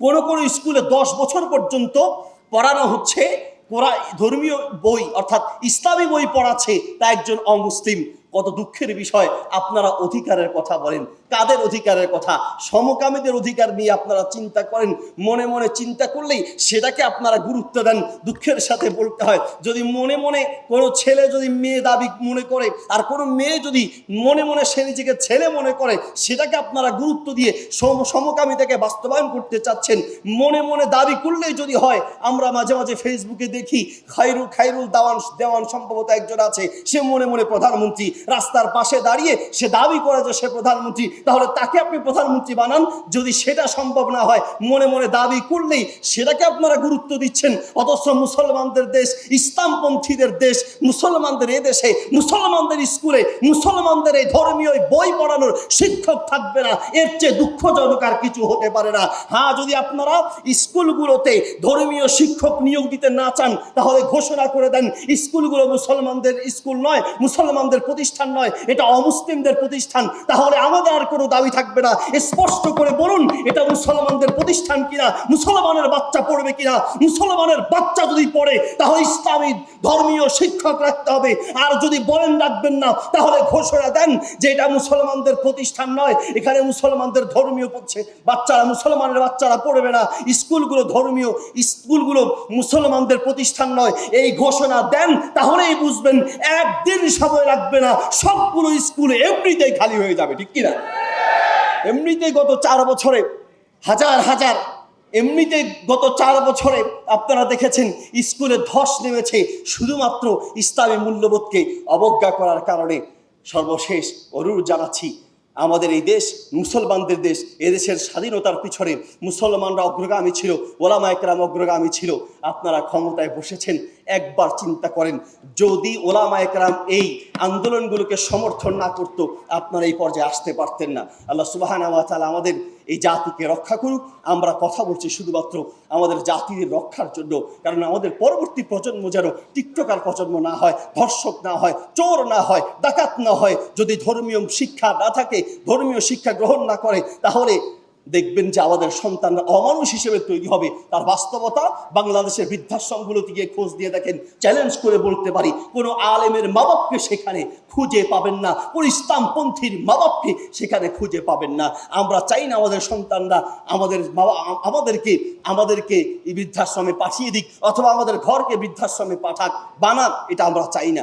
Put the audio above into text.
কোন কোন স্কুলে দশ বছর পর্যন্ত পড়ানো হচ্ছে ধর্মীয় বই, অর্থাৎ ইসলামী বই পড়াচ্ছে তা একজন অমুসলিম। কত দুঃখের বিষয় আপনারা অধিকারের কথা বলেন। কাদের অধিকারের কথা? সমকামীদের অধিকার নিয়ে আপনারা চিন্তা করেন। মনে মনে চিন্তা করলেই সেটাকে আপনারা গুরুত্ব দেন। দুঃখের সাথে বলতে হয়, যদি মনে মনে কোনো ছেলে যদি মেয়ে দাবি মনে করে, আর কোনো মেয়ে যদি মনে মনে সে নিজেকে ছেলে মনে করে, সেটাকে আপনারা গুরুত্ব দিয়ে সম সমকামিতাকে বাস্তবায়ন করতে চাচ্ছেন। মনে মনে দাবি করলেই যদি হয়, আমরা মাঝে মাঝে ফেসবুকে দেখি খাইরুল খাইরুল দাওয়ান, দেওয়ান সম্ভবত একজন আছে। সে মনে মনে প্রধানমন্ত্রী রাস্তার পাশে দাঁড়িয়ে সে দাবি করে যে সে প্রধানমন্ত্রী, তাহলে তাকে আপনি প্রধানমন্ত্রী বানান। যদি সেটা সম্ভব না হয়, মনে মনে দাবি করলেই সেটাকে আপনারা গুরুত্ব দিচ্ছেন। অথচ মুসলমানদের দেশ ইসলামপন্থীদের দেশ, মুসলমানদের এ দেশে মুসলমানদের স্কুলে, মুসলমানদের এই ধর্মীয় বই পড়ানোর শিক্ষক থাকবে না। এর চেয়ে দুঃখজনক আর কিছু হতে পারে না। হ্যাঁ যদি আপনারা স্কুলগুলোতে ধর্মীয় শিক্ষক নিয়োগ দিতে না চান, তাহলে ঘোষণা করে দেন, স্কুলগুলো মুসলমানদের স্কুল নয়, মুসলমানদের প্রতিষ্ঠান নয়, এটা অমুসলিমদের প্রতিষ্ঠান। তাহলে আমাদের আর কোনো দাবি থাকবে না। স্পষ্ট করে বলুন, এটা মুসলমানদের প্রতিষ্ঠান কিনা? মুসলমানের বাচ্চা পড়বে কিনা? মুসলমানের বাচ্চা যদি পড়ে, তাহলে ইসলামী ধর্মীয় শিক্ষক রাখতে হবে। আর যদি বলেন রাখবেন না, তাহলে ঘোষণা দেন যে এটা মুসলমানদের প্রতিষ্ঠান নয়। এখানে মুসলমানদের ধর্মীয় পড়ছে। বাচ্চারা, মুসলমানের বাচ্চারা পড়বে না। স্কুলগুলো ধর্মীয়, স্কুলগুলো মুসলমানদের প্রতিষ্ঠান নয়। এই ঘোষণা দেন, তাহলেই বুঝবেন, একদিন সময় লাগবে না। সবগুলো স্কুলে এমনিতেই খালি হয়ে যাবে, ঠিক কিনা? এমনিতেই গত চার বছরে, হাজার হাজার এমনিতে গত চার বছরে আপনারা দেখেছেন স্কুলে ধস নেমেছে শুধুমাত্র ইসলামী মূল্যবোধকে অবজ্ঞা করার কারণে। সর্বশেষ অনুরোধ জানাচ্ছি, আমাদের এই দেশ, মুসলমানদের দেশ, এদেশের স্বাধীনতার পিছনে মুসলমানরা অগ্রগামী ছিল ওলামা একরাম অগ্রগামী ছিল। আপনারা ক্ষমতায় বসেছেন একবার চিন্তা করেন, যদি ওলামা একরাম এই আন্দোলনগুলোকে সমর্থন না করতো, আপনারা এই পর্যায়ে আসতে পারতেন না। আল্লাহ সুবাহান আমাদের এই জাতিকে রক্ষা করুক। আমরা কথা বলছি শুধুমাত্র আমাদের জাতির রক্ষার জন্য, কারণ আমাদের পরবর্তী প্রজন্ম যেন টিকটকার প্রজন্ম না হয়, ধর্ষক না হয়, চোর না হয়, ডাকাত না হয়, যদি ধর্মীয় শিক্ষা না থাকে, ধর্মীয় শিক্ষা গ্রহণ না করে, তাহলে দেখবেন যে আমাদের সন্তানরা অমানুষ হিসেবে তৈরি হবে। তার বাস্তবতা বাংলাদেশের বৃদ্ধাশ্রমগুলোতে গিয়ে খোঁজ দিয়ে দেখেন চ্যালেঞ্জ করে বলতে পারি, কোনো আলেমের মা বাপকে সেখানে খুঁজে পাবেন না, কোনো ইসলামপন্থীর মা বাপকে সেখানে খুঁজে পাবেন না। আমরা চাই না আমাদের সন্তানরা আমাদের আমাদেরকে আমাদেরকে এই বৃদ্ধাশ্রমে পাঠিয়ে দিক, অথবা আমাদের ঘরকে বৃদ্ধাশ্রমে পাঠাক, বানাক, এটা আমরা চাই না।